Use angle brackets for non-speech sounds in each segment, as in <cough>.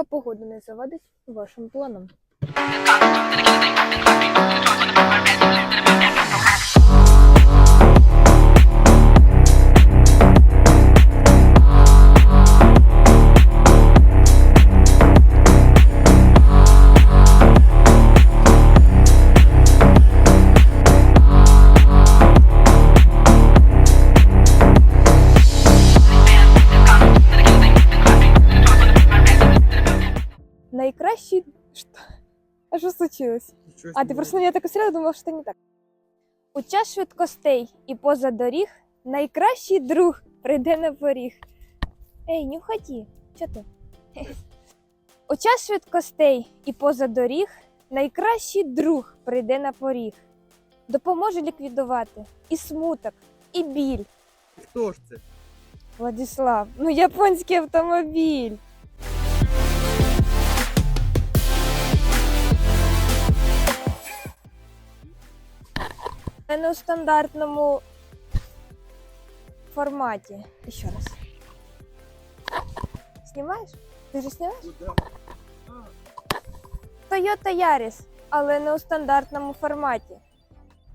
Ніяка погода не завадить вашим планам. А що случилось? А, ти просто я так устріла, думала, що це не так. У час швидкостей і поза доріг найкращий друг прийде на поріг. Ей, не уходи. Чого ти? У час швидкостей і поза доріг найкращий друг прийде на поріг. Допоможе ліквідувати і смуток, і біль. Хто ж це? Владислав, ну японський автомобіль. Не у стандартному форматі. Ще раз. Знімаєш? Ти ж знімаєш? Куда? Toyota Yaris, але не у стандартному форматі.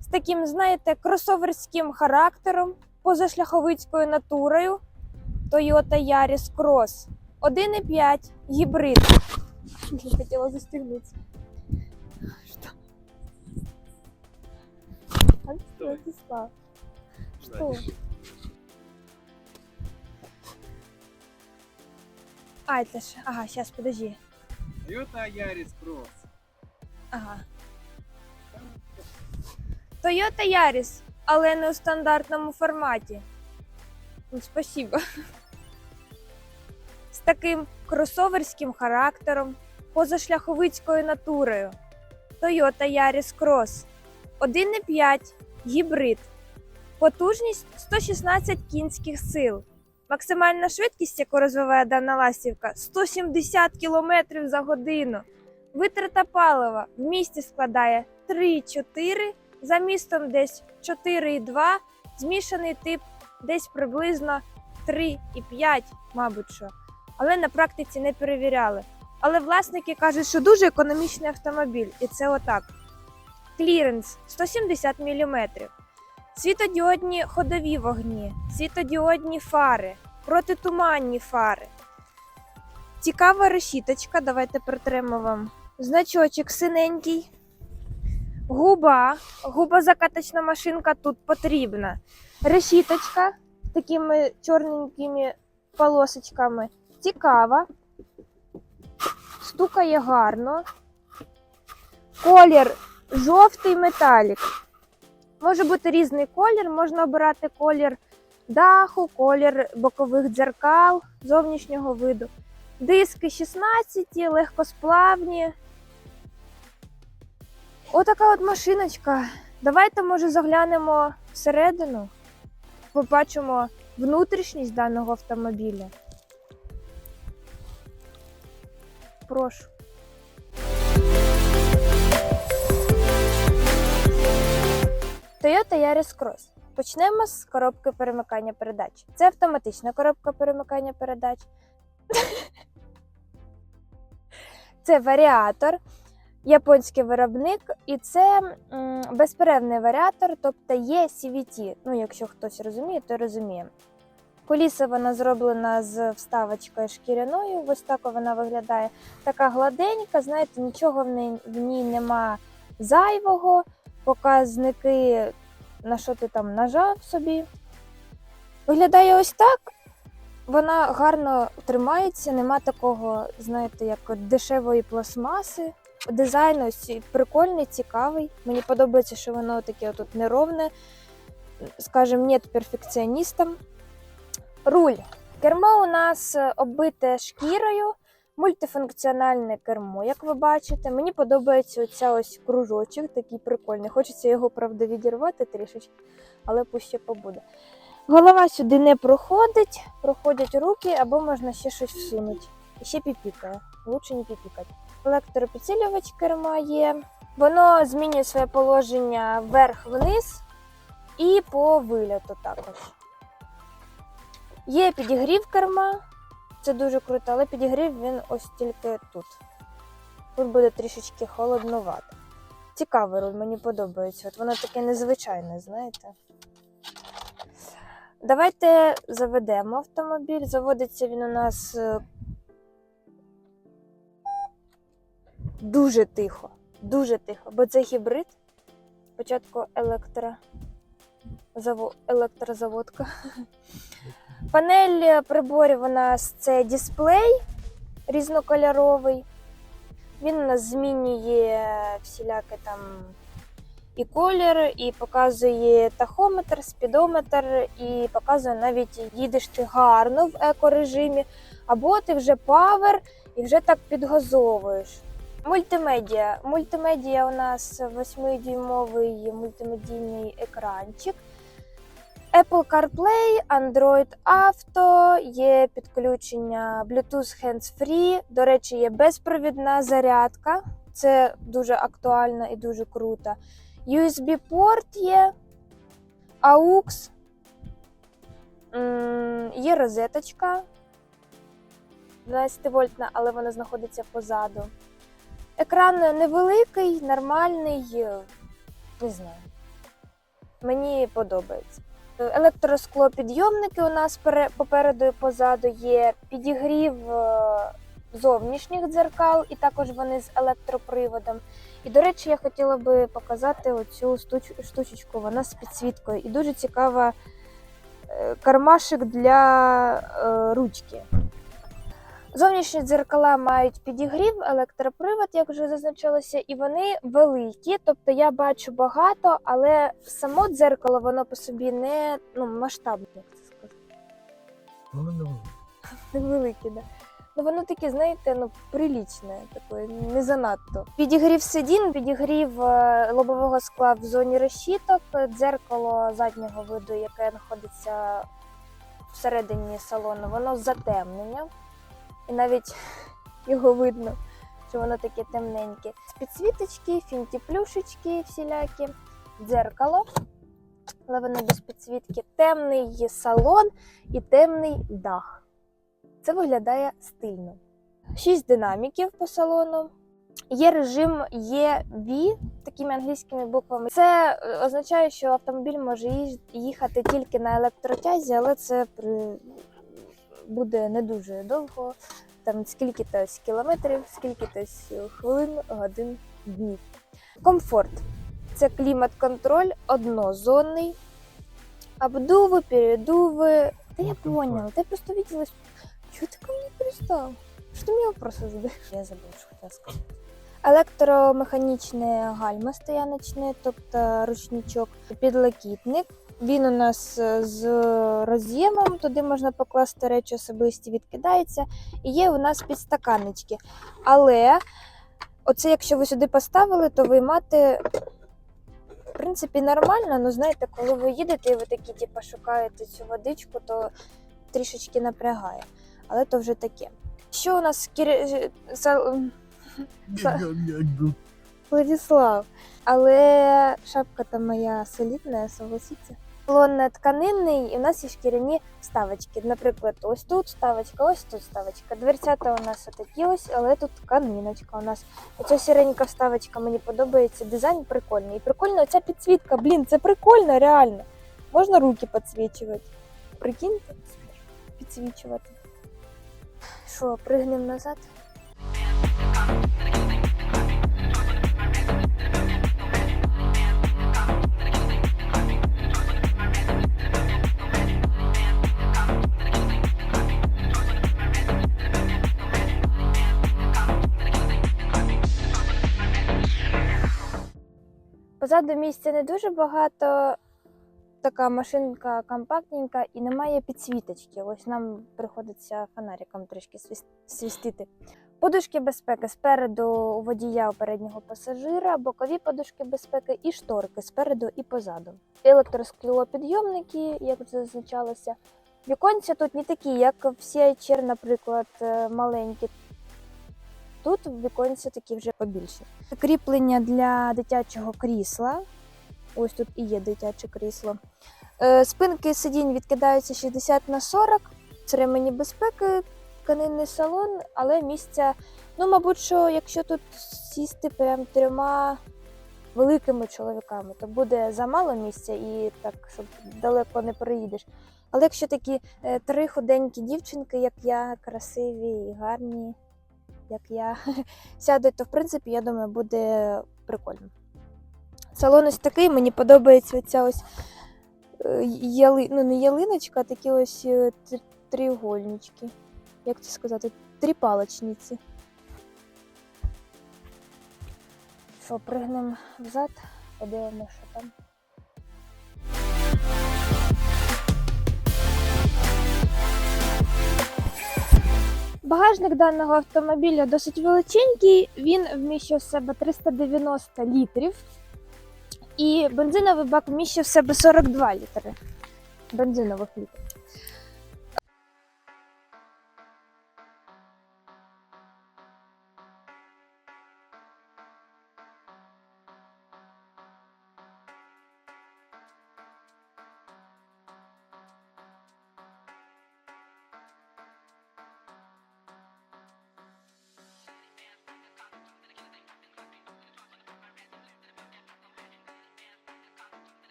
З таким, знаєте, кросоверським характером, позашляховицькою натурою Toyota Yaris Cross 1,5 гібрид. Я хотіла застегнутися. Що? Владислав, Что? А, это ж... Ага, сейчас, подожди. Toyota Yaris Cross. Ага. Toyota Yaris, але не у стандартному форматі. Ну, спасибо. З таким кросоверським характером, позашляховицькою натурою. Toyota Yaris Cross 1,5 гібрид. Потужність 116 кінських сил. Максимальна швидкість, яку розвиває дана ластівка, 170 км за годину. Витрата палива в місті складає 3-4, за містом десь 4,2, змішаний тип десь приблизно 3,5, мабуть що. Але на практиці не перевіряли. Але власники кажуть, що дуже економічний автомобіль, і це отак. Кліренс 170 мм. Світодіодні ходові вогні, світодіодні фари, протитуманні фари. Цікава решіточка, давайте притремо вам. Значочок синенький. Губа. Губозакаточна машинка тут потрібна. Решіточка з такими чорненькими полосочками. Цікава. Стукає гарно. Колір жовтий металік. Може бути різний колір, можна обирати колір даху, колір бокових дзеркал зовнішнього виду. Диски 16, легкосплавні. Отака от машиночка. Давайте, може, заглянемо всередину, побачимо внутрішність даного автомобіля. Прошу. Toyota Yaris Cross. Почнемо з коробки перемикання передач. Це автоматична коробка перемикання передач. <laughs> Це варіатор, японський виробник, і це безперервний варіатор, тобто є CVT. Ну, якщо хтось розуміє, то розуміє. Коліса вона зроблена з вставочкою шкіряною. Ось так вона виглядає. Така гладенька, знаєте, нічого в ній, в ній нема зайвого. Показники, на що ти там нажав собі. Виглядає ось так. Вона гарно тримається, нема такого, знаєте, як дешевої пластмаси. Дизайн ось прикольний, цікавий. Мені подобається, що воно таке тут неровне. Скажем, нет перфекціоністам. Руль. Кермо у нас е, оббите шкірою, мультифункціональне кермо, як ви бачите. Мені подобається оця ось кружочок, такий прикольний. Хочеться його, правда, відірвати трішечки, але пусть ще побуде. Голова сюди не проходить, проходять руки, або можна ще щось всунути. І ще піпікає. Лучше не піпікати. Електропідсилювач керма є. Воно змінює своє положення вверх-вниз і по вильоту також. Є підігрів керма, Це дуже круто, але підігрів він ось тільки тут. Тут буде трішечки холоднувато. Цікавий руль, мені подобається. От воно таке незвичайне, знаєте. Давайте заведемо автомобіль. Заводиться він у нас е, дуже тихо. Дуже тихо, бо це гібрид. Спочатку електро... заво- електрозаводка. Панель приборів у нас це дисплей різнокольоровий. Він у нас змінює всіляке там і колір, і показує тахометр, спідометр, і показує навіть їдеш ти гарно в екорежимі, або ти вже павер і вже так підгазовуєш. Мультимедіа. Мультимедіа у нас 8-дюймовий мультимедійний екранчик. Apple CarPlay, Android Auto, є підключення Bluetooth Hands-Free. До речі, є безпровідна зарядка. Це дуже актуально і дуже круто. USB-порт є, AUX, є розеточка 12 вольтна, але вона знаходиться позаду. Екран невеликий, нормальний, е, не знаю. Мені подобається. Електросклопідйомники у нас попереду і позаду є підігрів е, зовнішніх дзеркал, і також вони з електроприводом. І, до речі, я хотіла би показати оцю штучечку, вона з підсвіткою. І дуже цікава е, кармашик для е, ручки. Зовнішні дзеркала мають підігрів, електропривод, як вже зазначалося, і вони великі. Тобто я бачу багато, але само дзеркало воно по собі не ну, масштабне, як це сказати. Воно не воно. <laughs> Невелике, да. Ну воно таке, знаєте, ну прилічне, таке, не занадто. Підігрів сидін, підігрів е, лобового скла в зоні решіток, дзеркало заднього виду, яке знаходиться всередині салону, воно з затемненням. І навіть його видно, що воно таке темненьке. Підсвіточки, фінті-плюшечки всілякі, дзеркало, але воно без підсвітки, темний салон і темний дах. Це виглядає стильно. Шість динаміків по салону. Є режим EV такими англійськими буквами. Це е, означає, що автомобіль може їхати тільки на електротязі, але це. Буде не дуже довго. Там скільки-то ось кілометрів, скільки-то хвилин, годин, днів. Комфорт. Це клімат-контроль однозонний. Обдуви, передуви. Та я Ну, поняла, ти просто видела, чого ти ко мені пристав? Що ти мені вопроси задаєш? Я забула, що хотіла сказати. Електромеханічне гальма стояночне, тобто ручничок, підлокітник. Він у нас е, з роз'ємом, туди можна покласти речі особисті, відкидається. І є у нас підстаканнички. Але оце, якщо ви сюди поставили, то виймати, в принципі, нормально. Ну, знаєте, коли ви їдете і ви такі, типу, шукаєте цю водичку, то трішечки напрягає. Але то вже таке. Що у нас Кір... Са- Владислав. Але шапка там моя солідна, согласіться. Салон тканинний, і у нас є шкіряні вставочки. Наприклад, ось тут вставочка, ось тут вставочка. Дверцята у нас такі ось, але тут тканиночка у нас. Оця сіренька вставочка мені подобається. Дизайн прикольний. І прикольно ця підсвітка, блін, це прикольно, реально. Можна руки підсвічувати. Прикиньте, підсвічувати. Що, пригнемо назад? Позаду місця не дуже багато. Така машинка компактненька і немає підсвіточки. Ось нам приходиться фонариком трішки свістити. Подушки безпеки спереду у водія у переднього пасажира, бокові подушки безпеки і шторки спереду і позаду. Електросклопідйомники, як вже зазначалося. Віконця тут не такі, як в CICR, наприклад, е, маленькі. Тут віконця такі вже побільше. Кріплення для дитячого крісла. Ось тут і є дитяче крісло. Е, Спинки сидінь відкидаються 60 на 40. Це ремені безпеки тканинний салон, але місця, ну, мабуть, що якщо тут сісти прям трьома великими чоловіками, то буде замало місця і так, щоб далеко не проїдеш. Але якщо такі е, три худенькі дівчинки, як я, красиві і гарні, як я, <laughs> сядуть, то в принципі, я думаю, буде прикольно. Салон ось такий, мені подобається ця ось е, яли... ну, не ялиночка, а такі ось е, три- треугольнички. Як це сказати? Три палочниці. Що, пригнемо взад, подивимося, що там. Багажник даного автомобіля досить величенький, він вміщує в себе 390 літрів. І бензиновий бак вміщує в себе 42 літри бензинових літрів.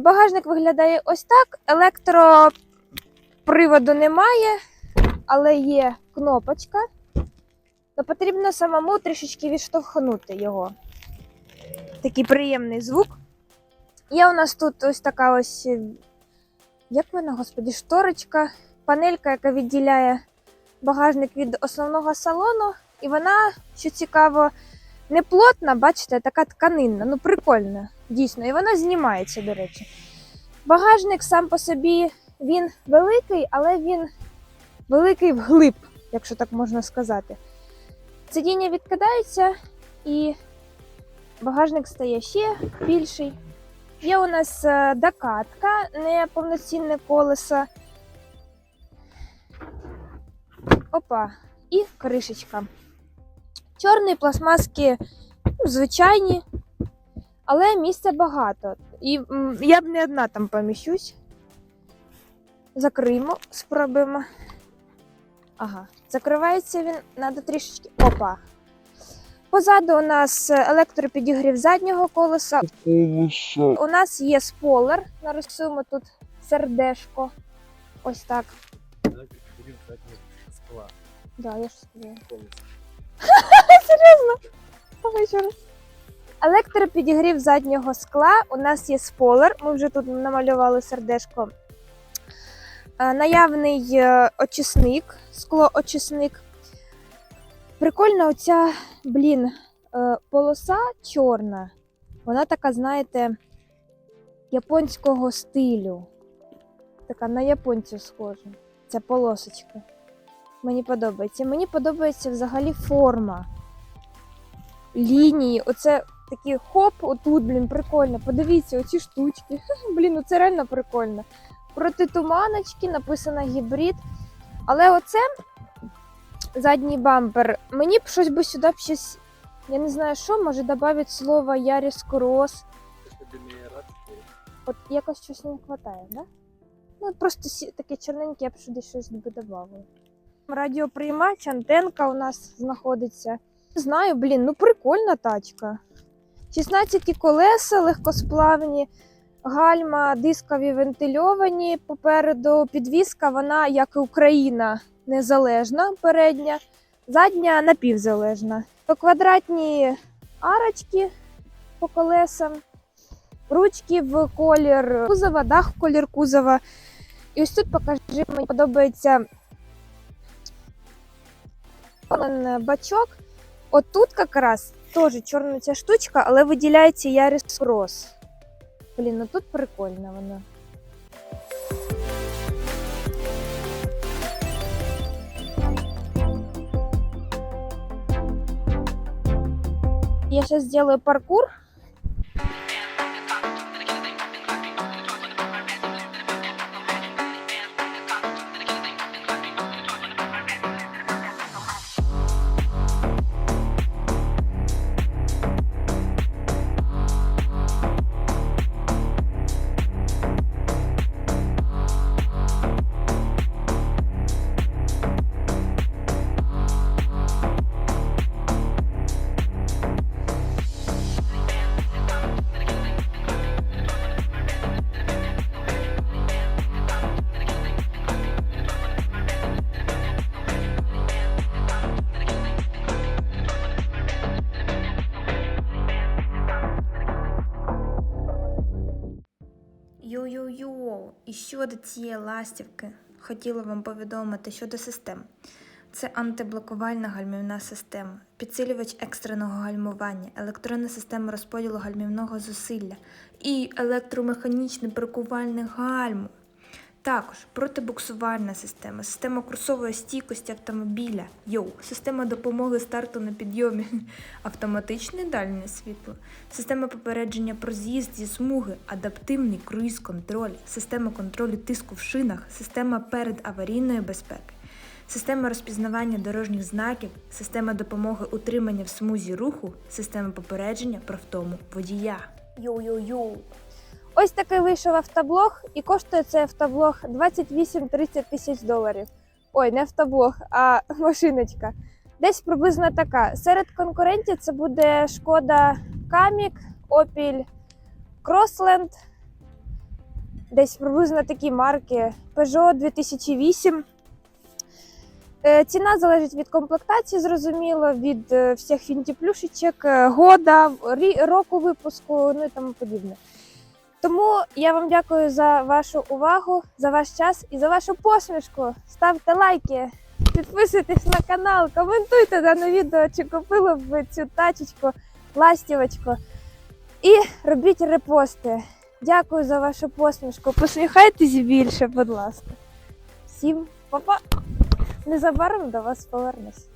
Багажник виглядає ось так. Електроприводу немає, але є кнопочка. То потрібно самому трішечки відштовхнути його. Такий приємний звук. Є у нас тут ось така ось, е, як вона, господі, шторочка, панелька, яка відділяє багажник від основного салону. І вона, що цікаво, не плотна, бачите, така тканинна. Ну, прикольна, дійсно. І вона знімається, до речі. Багажник сам по собі він великий, але він великий вглиб, якщо так можна сказати. Сидіння відкидається і багажник стає ще більший. Є у нас е, докатка, не повноцінне колесо. Опа, і кришечка. Чорні пластмаски ну, звичайні, але місця багато. І м, я б не одна там поміщусь. Закриємо, спробуємо. Ага, закривається він, треба трішечки. Опа. Позаду у нас електропідігрів заднього колеса. У нас є спойлер. Нарисуємо тут сердешко. Ось так. скла. Да, я ж сказала. <laughs> Електропідігрів заднього скла. У нас є спойлер. Ми вже тут намалювали сердешко. Е, Наявний е, очисник, склоочисник. Прикольна оця, блін, е, полоса чорна. Вона така, знаєте, японського стилю. Така на японців схожа. Ця полосочка. Мені подобається. Мені подобається взагалі форма лінії. Оце такі хоп, отут, блін, прикольно. Подивіться, оці штучки. <laughs> Блін, ну це реально прикольно. Проти туманочки написано гібрид. Але оце задній бампер. Мені б щось би сюди б щось. Я не знаю, що, може додати слово Яріс Крос. От якось щось не вистачає, да? Ну, просто таке чорненьке, я б сюди щось би додавала. Радіоприймач, антенка у нас знаходиться. Не знаю, блін, ну прикольна тачка. 16 колеса легкосплавні, гальма дискові вентильовані. Попереду підвіска, вона, як і Україна, незалежна передня, задня напівзалежна. То квадратні арочки по колесам, ручки в колір кузова, дах в колір кузова. І ось тут покажи, мені подобається бачок. От тут якраз теж чорна ця штучка, але виділяється Ярис Крос. Блін, ну тут прикольно вона. Я сейчас сделаю паркур. Щодо цієї ластівки хотіла вам повідомити щодо систем. Це антиблокувальна гальмівна система, підсилювач екстреного гальмування, електронна система розподілу гальмівного зусилля і електромеханічне бракувальне гальмо. Також протибуксувальна система, система курсової стійкості автомобіля, йоу, система допомоги старту на підйомі, <laughs> автоматичне дальнє світло, система попередження про з'їзд зі смуги, адаптивний круїз-контроль, система контролю тиску в шинах, система передаварійної безпеки, система розпізнавання дорожніх знаків, система допомоги утримання в смузі руху, система попередження про втому водія. Йоу-йоу-йоу. Ось такий вийшов автоблог, і коштує цей автоблог 28-30 тисяч доларів. Ой, не автоблог, а <laughs> машиночка. Десь приблизно така. Серед конкурентів це буде шкода Камік, Opel Crossland. Десь приблизно такі марки. Peugeot 2008. Е, Ціна залежить від комплектації, зрозуміло, від е, всіх фінтіплюшечок, е, года, року випуску, ну і тому подібне. Тому я вам дякую за вашу увагу, за ваш час і за вашу посмішку. Ставте лайки, підписуйтесь на канал, коментуйте дане відео, чи купили б ви цю тачечку, ластівочку. І робіть репости. Дякую за вашу посмішку. Посміхайтесь більше, будь ласка. Всім па-па! Незабаром до вас повернусь.